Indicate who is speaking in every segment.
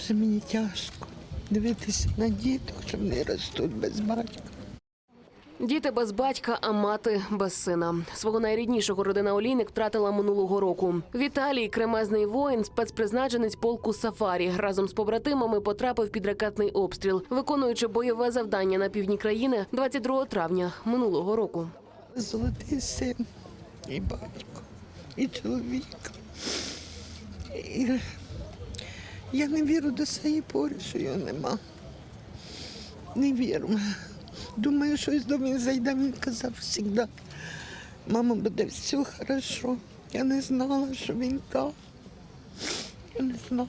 Speaker 1: Дуже мені тяжко дивитися на діток, що вони ростуть без батька.
Speaker 2: Діти без батька, а мати без сина. Свого найріднішого родина Олійник втратила минулого року. Віталій, кремезний воїн, спецпризначенець полку Сафарі, разом з побратимами потрапив під ракетний обстріл, виконуючи бойове завдання на півдні країни 22 травня минулого року.
Speaker 1: Золотий син, і батько, і чоловік. І я не вірю до цієї пори, що його нема. Не вірю. Думаю, щось до він зайде, він казав завжди. Мама, буде все хорошо. Я не знала, що він там. Я не знала.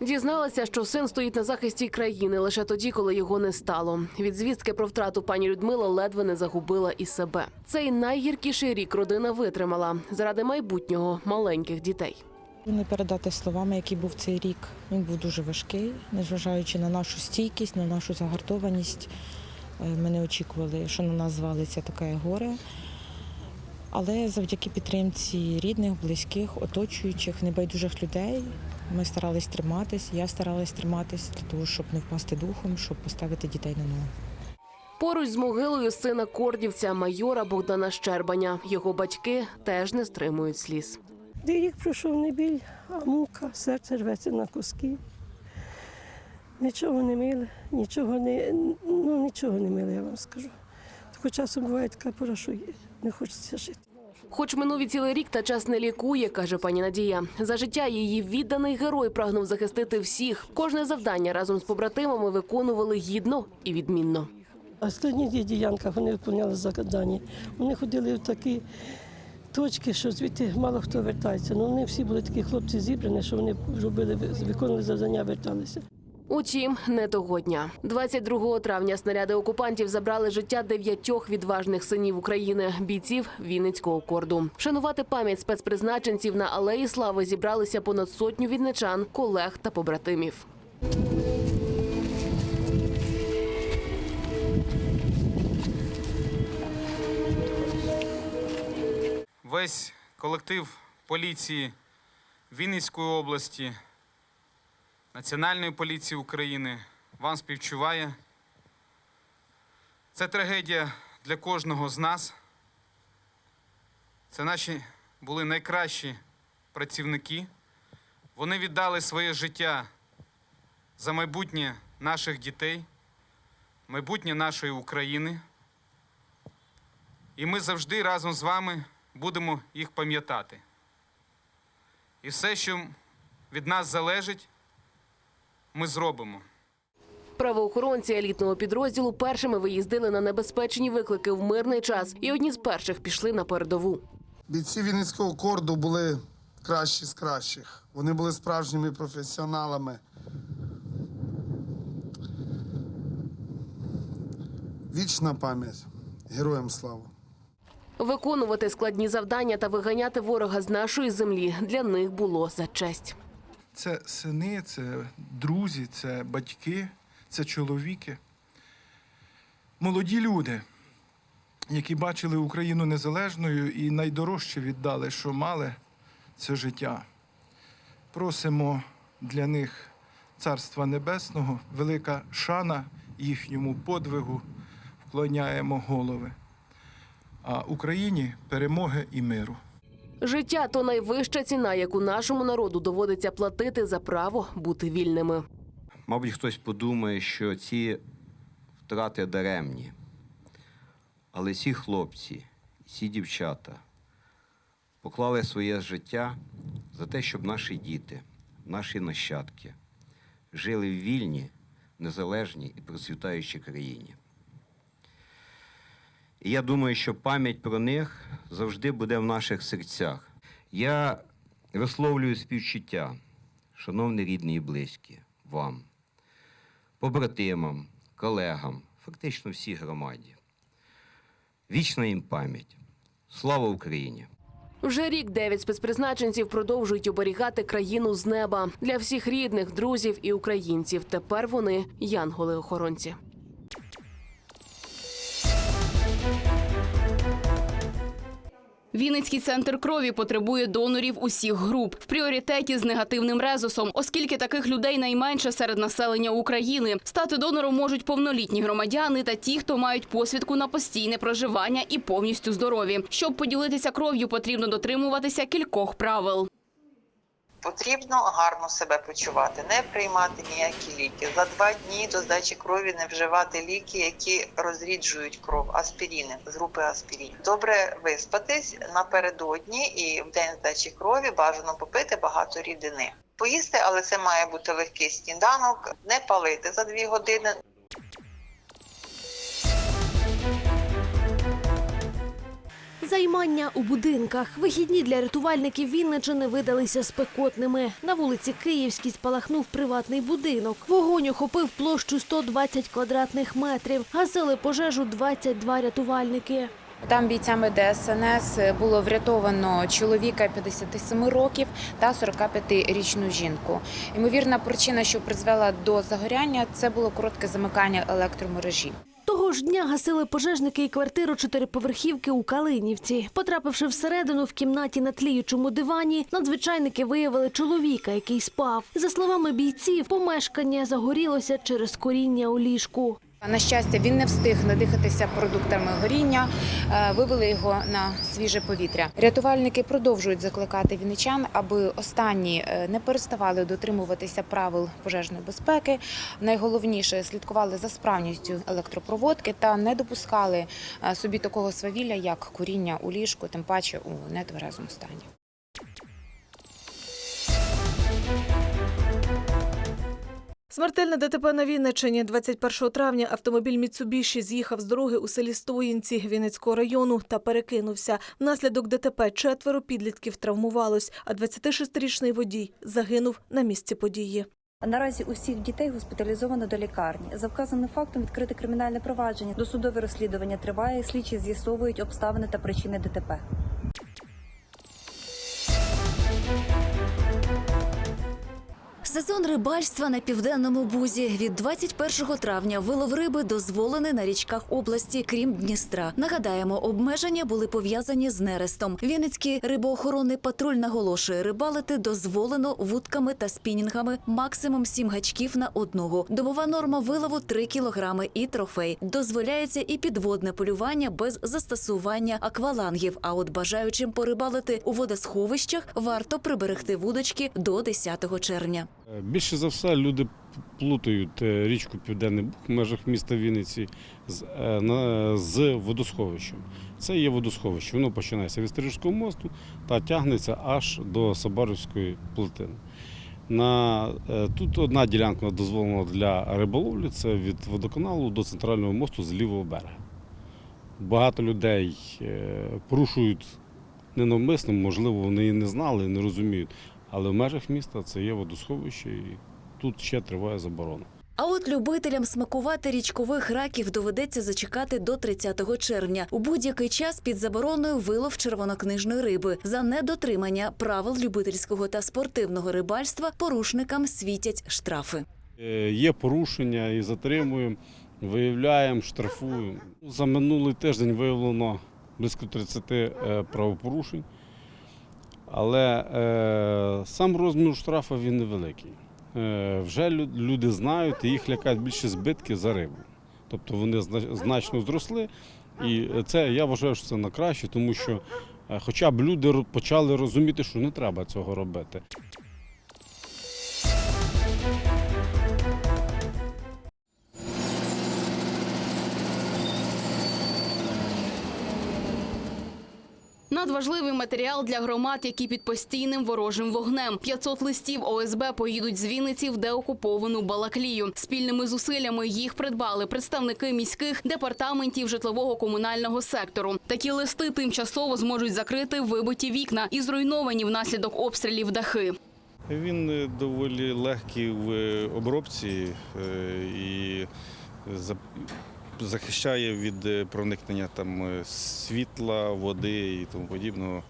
Speaker 2: Дізналася, що син стоїть на захисті країни лише тоді, коли його не стало. Від звістки про втрату пані Людмила ледве не загубила і себе. Цей найгіркіший рік родина витримала заради майбутнього маленьких дітей.
Speaker 3: Не передати словами, який був цей рік. Він був дуже важкий, незважаючи на нашу стійкість, на нашу загартованість. Е, Ми не очікували, що на нас звалиться таке горе. Але завдяки підтримці рідних, близьких, оточуючих, небайдужих людей ми старались триматись. Я старалась триматись для того, щоб не впасти духом, щоб поставити дітей на ноги.
Speaker 2: Поруч з могилою сина кордівця майора Богдана Щербаня. Його батьки теж не стримують сліз.
Speaker 4: Рік пройшов не біль, а мука, серце рветься на куски. Нічого не миле, нічого не, ну, нічого не миле, я вам скажу. Тако часом буває така пора, що не хочеться жити.
Speaker 2: Хоч минув цілий рік та час не лікує, каже пані Надія. За життя її відданий герой прагнув захистити всіх. Кожне завдання разом з побратимами виконували гідно і відмінно.
Speaker 4: Останні дві вони виконували завдання. Вони ходили в такі точки, що звідти мало хто вертається. Ну вони всі були такі хлопці зібрані, що вони робили, виконували завдання, верталися.
Speaker 2: Утім, не того дня. 22 травня снаряди окупантів забрали життя дев'ятьох відважних синів України, бійців Вінницького корду. Вшанувати пам'ять спецпризначенців на алеї слави зібралися понад сотню відничан, колег та побратимів.
Speaker 5: Весь колектив поліції Вінницької області, Національної поліції України вам співчуває. Це трагедія для кожного з нас. Це наші були найкращі працівники. Вони віддали своє життя за майбутнє наших дітей, майбутнє нашої України. І ми завжди разом з вами будемо їх пам'ятати. І все, що від нас залежить, ми зробимо.
Speaker 2: Правоохоронці елітного підрозділу першими виїздили на небезпечні виклики в мирний час, і одні з перших пішли на передову.
Speaker 6: Бійці Вінницького корду були кращі з кращих. Вони були справжніми професіоналами. Вічна пам'ять. Героям слава.
Speaker 2: Виконувати складні завдання та виганяти ворога з нашої землі для них було за честь.
Speaker 7: Це сини, це друзі, це батьки, це чоловіки. Молоді люди, які бачили Україну незалежною і найдорожче віддали, що мали, це життя. Просимо для них Царства Небесного, велика шана їхньому подвигу, вклоняємо голови. А Україні перемоги і миру.
Speaker 2: Життя то найвища ціна, яку нашому народу доводиться платити за право бути вільними.
Speaker 8: Мабуть, хтось подумає, що ці втрати даремні. Але ці хлопці, ці дівчата поклали своє життя за те, щоб наші діти, наші нащадки жили в вільній, незалежній і процвітаючій країні. І я думаю, що пам'ять про них завжди буде в наших серцях. Я висловлюю співчуття, шановні рідні і близькі, вам, побратимам, колегам, фактично всій громаді. Вічна їм пам'ять. Слава Україні!
Speaker 2: Вже рік дев'ять спецпризначенців продовжують оберігати країну з неба для всіх рідних, друзів і українців. Тепер вони янголи-охоронці.
Speaker 9: Вінницький центр крові потребує донорів усіх груп в пріоритеті з негативним резусом, оскільки таких людей найменше серед населення України. Стати донором можуть повнолітні громадяни та ті, хто мають посвідку на постійне проживання і повністю здорові. Щоб поділитися кров'ю, потрібно дотримуватися кількох правил.
Speaker 10: Потрібно гарно себе почувати, не приймати ніякі ліки. За два дні до здачі крові не вживати ліки, які розріджують кров, аспіріни з групи аспірін. Добре виспатись напередодні і в день здачі крові бажано попити багато рідини. Поїсти, але це має бути легкий сніданок, не палити за дві години.
Speaker 11: Займання у будинках. Вихідні для рятувальників Вінничини видалися спекотними. На вулиці Київській спалахнув приватний будинок. Вогонь охопив площу 120 квадратних метрів. Гасили пожежу 22 рятувальники.
Speaker 12: Там бійцями ДСНС було врятовано чоловіка 57 років та 45-річну жінку. Ймовірна причина, що призвела до загоряння, це було коротке замикання електромережі.
Speaker 11: Того ж дня гасили пожежники і квартиру чотириповерхівки у Калинівці. Потрапивши всередину в кімнаті на тліючому дивані, надзвичайники виявили чоловіка, який спав. За словами бійців, помешкання загорілося через коріння у ліжку.
Speaker 12: На щастя, він не встиг надихатися продуктами горіння, е, вивели його на свіже повітря. Рятувальники продовжують закликати вінничан, аби останні е, не переставали дотримуватися правил пожежної безпеки. Найголовніше слідкували за справністю електропроводки та не допускали е, собі такого свавілля, як куріння у ліжку, тим паче у нетверезому стані.
Speaker 13: Смертельне ДТП на Вінниччині 21 травня автомобіль Міцубіші з'їхав з дороги у селі Стоїнці Вінницького району та перекинувся. Внаслідок ДТП четверо підлітків травмувалось, а 26-річний водій загинув на місці події.
Speaker 14: Наразі усіх дітей госпіталізовано до лікарні. За вказаним фактом відкрите кримінальне провадження. Досудове розслідування триває. Слідчі з'ясовують обставини та причини ДТП.
Speaker 11: Сезон рибальства на південному бузі від 21 травня вилов риби дозволений на річках області, крім Дністра. Нагадаємо, обмеження були пов'язані з нерестом. Вінницький рибоохоронний патруль наголошує, рибалити дозволено вудками та спінінгами максимум 7 гачків на одного. Добова норма вилову 3 кілограми і трофей. Дозволяється і підводне полювання без застосування аквалангів. А от бажаючим порибалити у водосховищах варто приберегти вудочки до 10 червня.
Speaker 15: Більше за все люди плутають е, річку Південний Буг в межах міста Вінниці з, е, водосховищем. Це є водосховище. Воно починається від Стрижського мосту та тягнеться аж до Сабарівської плотини. На, е, тут одна ділянка дозволена для риболовлі це від водоканалу до центрального мосту з лівого берега. Багато людей е, порушують ненавмисно, можливо, вони і не знали, не розуміють. Але в межах міста це є водосховище, і тут ще триває заборона.
Speaker 11: А от любителям смакувати річкових раків доведеться зачекати до 30 червня. У будь-який час під забороною вилов червонокнижної риби. За недотримання правил любительського та спортивного рибальства порушникам світять штрафи.
Speaker 15: Е, Є порушення і затримуємо, виявляємо, штрафуємо. За минулий тиждень виявлено близько 30 е, правопорушень, але е, сам розмір штрафу він невеликий. Е, вже люди знають, і їх лякають більше збитки за рибу. Тобто вони значно зросли, і це я вважаю, що це на краще, тому що е, хоча б люди почали розуміти, що не треба цього робити.
Speaker 9: Надважливий матеріал для громад, які під постійним ворожим вогнем. 500 листів ОСБ поїдуть з Вінниці в деокуповану Балаклію. Спільними зусиллями їх придбали представники міських департаментів житлового комунального сектору. Такі листи тимчасово зможуть закрити вибиті вікна і зруйновані внаслідок обстрілів дахи.
Speaker 15: Він е, доволі легкий в е, обробці е, і захищає від е, проникнення там е, світла, води і тому подібного.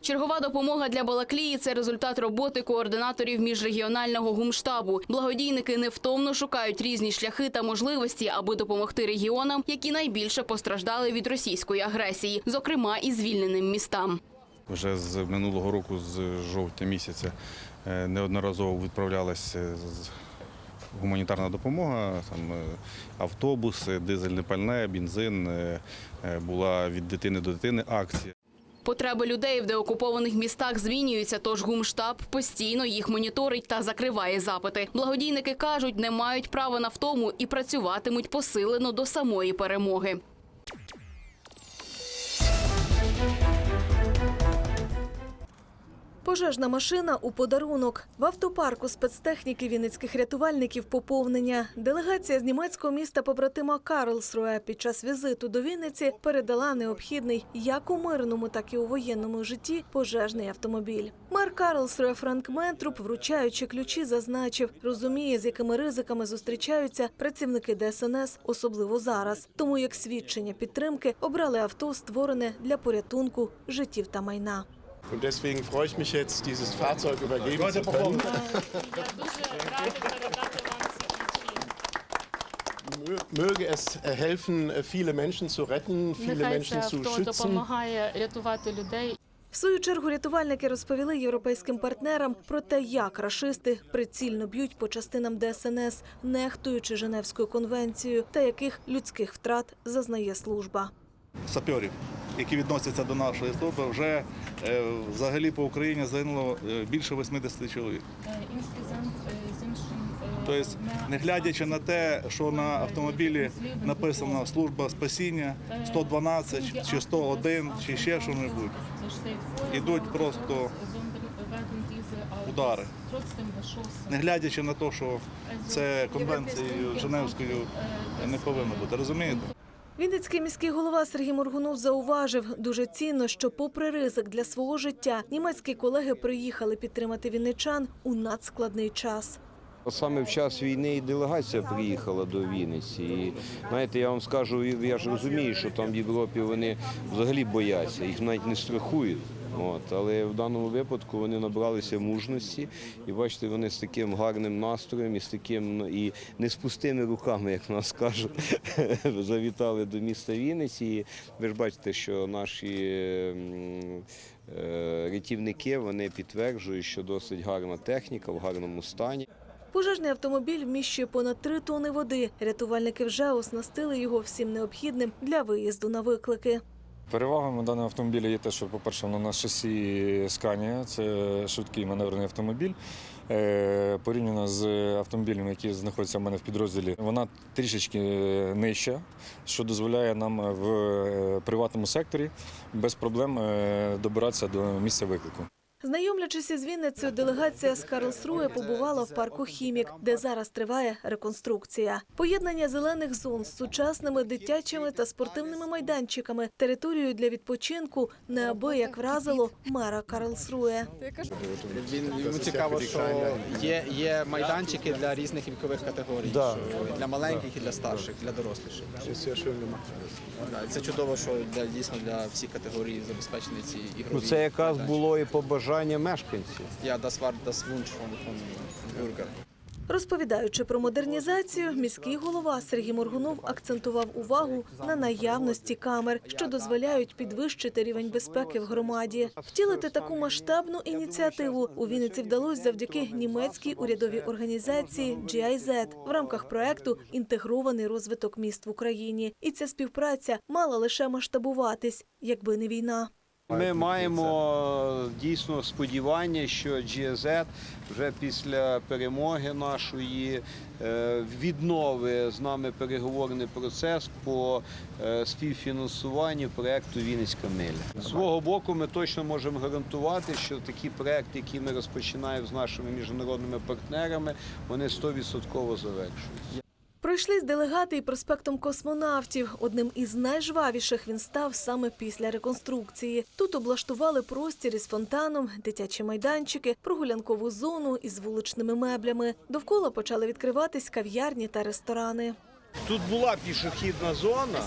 Speaker 9: Чергова допомога для Балаклії – це результат роботи координаторів міжрегіонального гумштабу. Благодійники невтомно шукають різні шляхи та можливості, аби допомогти регіонам, які найбільше постраждали від російської агресії, зокрема і звільненим містам.
Speaker 16: Вже з минулого року, з жовтня місяця, е, неодноразово відправлялася з- гуманітарна допомога, там е, автобуси, дизельне пальне, бензин. е, е, Була від дитини до дитини акція.
Speaker 9: Потреби людей в деокупованих містах змінюються, тож гумштаб постійно їх моніторить та закриває запити. Благодійники кажуть, не мають права на втому і працюватимуть посилено до самої перемоги.
Speaker 13: Пожежна машина у подарунок. В автопарку спецтехніки вінницьких рятувальників поповнення. Делегація з німецького міста побратима Карлсруе під час візиту до Вінниці передала необхідний як у мирному, так і у воєнному житті пожежний автомобіль. Мер Карлсруе Франк Ментруп, вручаючи ключі, зазначив, розуміє, з якими ризиками зустрічаються працівники ДСНС, особливо зараз. Тому як свідчення підтримки обрали авто, створене для порятунку життів та майна.
Speaker 17: Und deswegen freue ich mich jetzt, dieses Fahrzeug übergeben zu können. Möge es äh, helfen, äh, viele Menschen zu retten, viele
Speaker 18: Нехай
Speaker 17: Menschen
Speaker 18: це
Speaker 17: zu
Speaker 18: авто
Speaker 17: schützen.
Speaker 18: допомагає рятувати людей.
Speaker 13: В свою чергу рятувальники розповіли європейським партнерам про те, як рашисти прицільно б'ють по частинам ДСНС, нехтуючи Женевською конвенцією, та яких людських втрат зазнає служба.
Speaker 19: саперів, які відносяться до нашої служби, вже е, взагалі по Україні загинуло е, більше 80 чоловік. Тобто, не глядячи на те, що на автомобілі написано служба спасіння 112 чи 101 чи ще що-небудь, ідуть просто удари. Не глядячи на те, що це конвенцією Женевською не повинно бути. Розумієте?
Speaker 13: Вінницький міський голова Сергій Моргунов зауважив, дуже цінно, що, попри ризик для свого життя, німецькі колеги приїхали підтримати вінничан у надскладний час.
Speaker 8: Саме в час війни і делегація приїхала до Вінниці. І знаєте, я вам скажу, я ж розумію, що там в Європі вони взагалі бояться, їх навіть не страхують. От, але в даному випадку вони набралися мужності, і бачите, вони з таким гарним настроєм і з таким ну, і не з пустими руками, як нас кажуть, завітали до міста Вінниці. І ви ж бачите, що наші е, рятівники вони підтверджують, що досить гарна техніка в гарному стані.
Speaker 13: Пожежний автомобіль вміщує понад три тони води. Рятувальники вже оснастили його всім необхідним для виїзду на виклики.
Speaker 20: Перевагами даного автомобіля є те, що, по-перше, воно на шасі Scania, це швидкий маневрений автомобіль. Е, Порівняно з автомобілями, які знаходяться в мене в підрозділі, вона трішечки нижча, що дозволяє нам в е, приватному секторі без проблем е, добиратися до місця виклику.
Speaker 13: Знайомлячись із Вінницею, делегація з Карлсруе побувала в парку Хімік, де зараз триває реконструкція. Поєднання зелених зон з сучасними дитячими та спортивними майданчиками, територією для відпочинку неабияк вразило мера Карлсруе.
Speaker 21: Він йому цікаво, що є, є майданчики для різних вікових категорій.
Speaker 8: Да.
Speaker 21: що для маленьких і для старших, для доросліших. Да, Це чудово, що для дійсно для всіх категорій забезпечені ці ігрові.
Speaker 8: Ну, це якраз було і побажання мешканців.
Speaker 21: Von, von, von Bürger.
Speaker 13: Розповідаючи про модернізацію, міський голова Сергій Моргунов акцентував увагу на наявності камер, що дозволяють підвищити рівень безпеки в громаді. Втілити таку масштабну ініціативу у Вінниці вдалося завдяки німецькій урядовій організації GIZ в рамках проекту Інтегрований розвиток міст в Україні. І ця співпраця мала лише масштабуватись, якби не війна.
Speaker 8: Ми маємо дійсно сподівання, що GZ вже після перемоги нашої е, відновить з нами переговорний процес по е, співфінансуванню проекту Вінницька миля. З свого боку, ми точно можемо гарантувати, що такі проекти, які ми розпочинаємо з нашими міжнародними партнерами, вони 100% завершуються.
Speaker 13: Пройшлись делегати і проспектом космонавтів. Одним із найжвавіших він став саме після реконструкції. Тут облаштували простір із фонтаном, дитячі майданчики, прогулянкову зону із вуличними меблями. Довкола почали відкриватись кав'ярні та ресторани.
Speaker 8: Тут була пішохідна зона,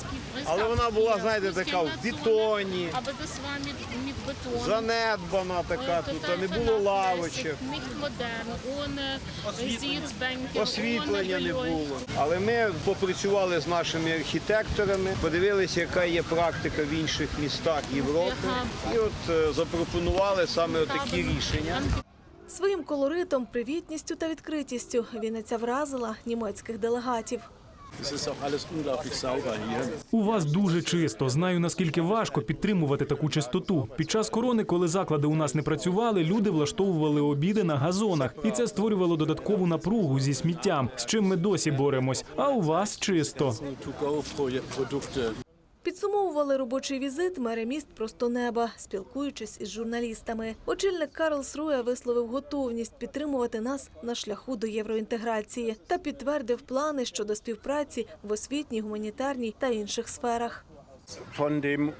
Speaker 8: але вона була, знаєте, така в бетоні, занедбана така, тут не було лавочок,
Speaker 19: Sitzbänke,
Speaker 8: освітлення. не було. Але ми попрацювали з нашими архітекторами, подивилися, яка є практика в інших містах Європи, і от е, запропонували саме такі рішення.
Speaker 13: Своїм колоритом, привітністю та відкритістю Вінниця вразила німецьких делегатів.
Speaker 22: У вас дуже чисто. Знаю наскільки важко підтримувати таку чистоту. Під час корони, коли заклади у нас не працювали, люди влаштовували обіди на газонах, і це створювало додаткову напругу зі сміттям, з чим ми досі боремось. А у вас чисто.
Speaker 13: Підсумовували робочий візит мери міст просто неба, спілкуючись із журналістами. Очільник Карл Сруя висловив готовність підтримувати нас на шляху до євроінтеграції та підтвердив плани щодо співпраці в освітній, гуманітарній та інших сферах.
Speaker 18: Von dem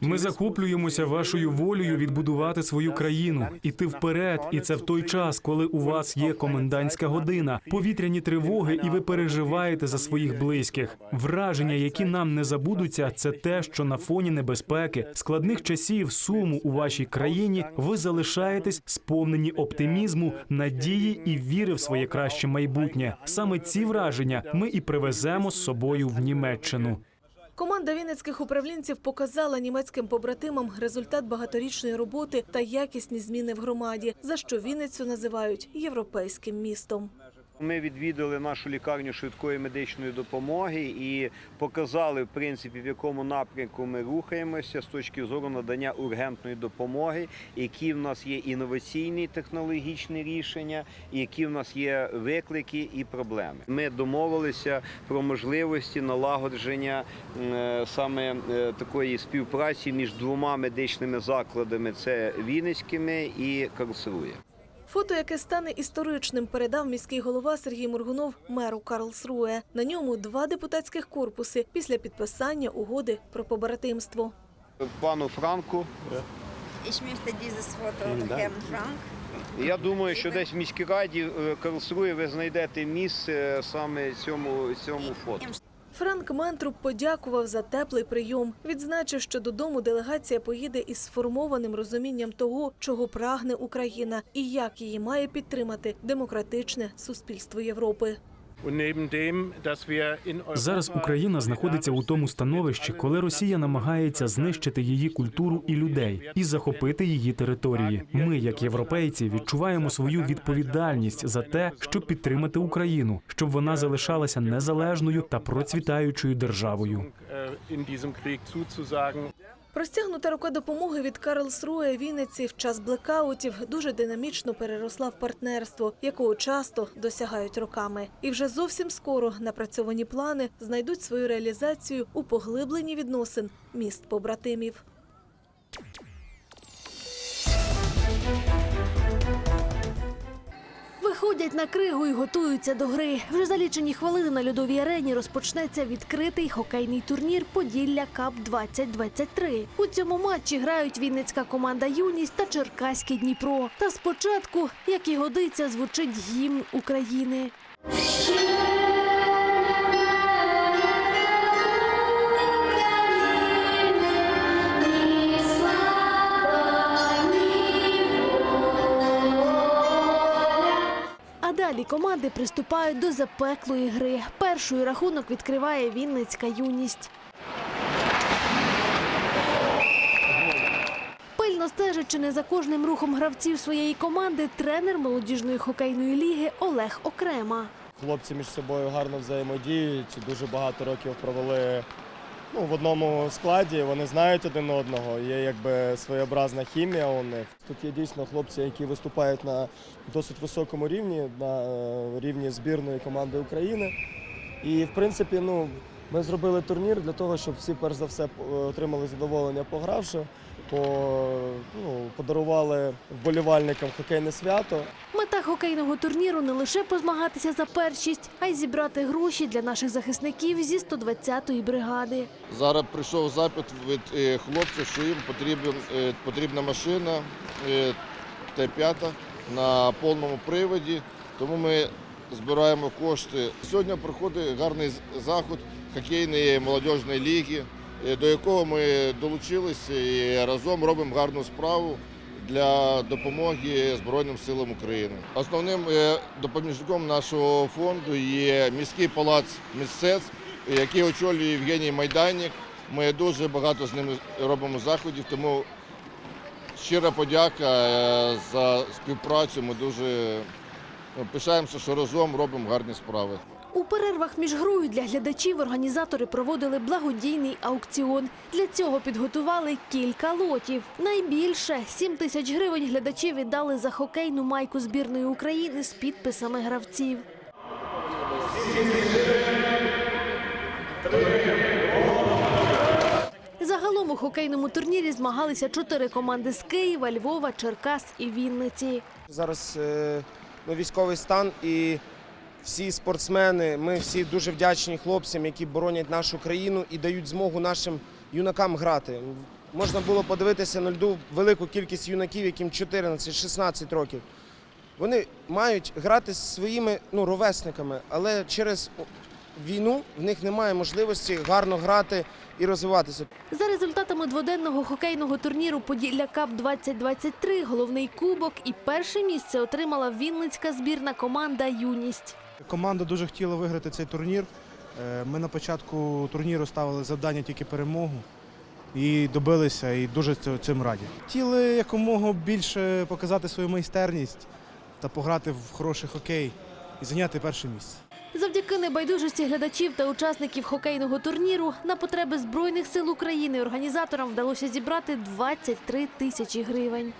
Speaker 22: Ми захоплюємося вашою волею відбудувати свою країну, іти вперед, і це в той час, коли у вас є комендантська година, повітряні тривоги, і ви переживаєте за своїх близьких. Враження, які нам не забудуться, це те, що на фоні небезпеки, складних часів, суму у вашій країні ви залишаєтесь сповнені оптимізму, надії і віри в своє краще майбутнє. Саме ці враження ми і привеземо з собою в Німеччину.
Speaker 13: Команда вінницьких управлінців показала німецьким побратимам результат багаторічної роботи та якісні зміни в громаді, за що Вінницю називають європейським містом.
Speaker 8: Ми відвідали нашу лікарню швидкої медичної допомоги і показали, в принципі, в якому напрямку ми рухаємося з точки зору надання ургентної допомоги, які в нас є інноваційні технологічні рішення, які в нас є виклики і проблеми. Ми домовилися про можливості налагодження е, саме е, такої співпраці між двома медичними закладами: це Вінницькими і Карлсрує.
Speaker 13: Фото, яке стане історичним, передав міський голова Сергій Моргунов меру Карлсруе. На ньому два депутатських корпуси після підписання угоди про побратимство.
Speaker 8: Пану Франку Я думаю, що десь в міській раді е, Карлсрує ви знайдете місце саме цьому, цьому фото.
Speaker 13: Франк Ментруп подякував за теплий прийом. Відзначив, що додому делегація поїде із сформованим розумінням того, чого прагне Україна, і як її має підтримати демократичне суспільство Європи.
Speaker 22: Зараз Україна знаходиться у тому становищі, коли Росія намагається знищити її культуру і людей і захопити її території. Ми, як європейці, відчуваємо свою відповідальність за те, щоб підтримати Україну, щоб вона залишалася незалежною та процвітаючою державою.
Speaker 13: Простягнута рука допомоги від Карлсруе Вінниці в час блекаутів дуже динамічно переросла в партнерство, якого часто досягають роками. І вже зовсім скоро напрацьовані плани знайдуть свою реалізацію у поглибленні відносин міст побратимів.
Speaker 23: Виходять на кригу і готуються до гри. Вже за лічені хвилини на льодовій арені розпочнеться відкритий хокейний турнір Поділля Кап 2023 У цьому матчі грають Вінницька команда Юність та Черкаський Дніпро. Та спочатку, як і годиться, звучить гімн України. А команди приступають до запеклої гри. Першою рахунок відкриває Вінницька юність. Пильно стежачи не за кожним рухом гравців своєї команди, тренер молодіжної хокейної ліги Олег Окрема.
Speaker 24: Хлопці між собою гарно взаємодіють, дуже багато років провели ну, в одному складі. Вони знають один одного. Є якби своєобразна хімія у них. Тут є дійсно хлопці, які виступають на досить високому рівні, на е, рівні збірної команди України. І в принципі, ну, ми зробили турнір для того, щоб всі перш за все е, отримали задоволення погравши, по, ну, подарували вболівальникам хокейне свято.
Speaker 23: Мета хокейного турніру не лише позмагатися за першість, а й зібрати гроші для наших захисників зі 120-ї бригади.
Speaker 25: Зараз прийшов запит від е, хлопців, що їм потрібен, е, потрібна машина е, Т-5 на повному приводі. Тому ми збираємо кошти. Сьогодні проходить гарний заход хокейної молодіжної ліги, е, до якого ми долучилися і разом робимо гарну справу для допомоги Збройним силам України. Основним е, допоміжником нашого фонду є міський палац місцець, який очолює Євгеній Майданік. Ми дуже багато з ними робимо заходів, тому щира подяка е, за співпрацю. Ми дуже пишаємося, що разом робимо гарні справи.
Speaker 23: У перервах між грою для глядачів організатори проводили благодійний аукціон. Для цього підготували кілька лотів. Найбільше 7 тисяч гривень глядачі віддали за хокейну майку збірної України з підписами гравців. Загалом у хокейному турнірі змагалися чотири команди з Києва, Львова, Черкас і Вінниці.
Speaker 24: Зараз е, ну, військовий стан і всі спортсмени, ми всі дуже вдячні хлопцям, які боронять нашу країну і дають змогу нашим юнакам грати. Можна було подивитися на льду велику кількість юнаків, яким 14-16 років. Вони мають грати зі своїми ну, ровесниками, але через війну в них немає можливості гарно грати і розвиватися.
Speaker 23: За результатами дводенного хокейного турніру Поділля Кап 2023 головний кубок і перше місце отримала Вінницька збірна команда Юність.
Speaker 1: Команда дуже хотіла виграти цей турнір. Е, Ми на початку турніру ставили завдання тільки перемогу і добилися, і дуже цим раді. Хотіли якомога більше показати свою майстерність та пограти в хороший хокей і зайняти перше місце.
Speaker 23: Завдяки небайдужості глядачів та учасників хокейного турніру на потреби Збройних сил України організаторам вдалося зібрати 23 тисячі гривень.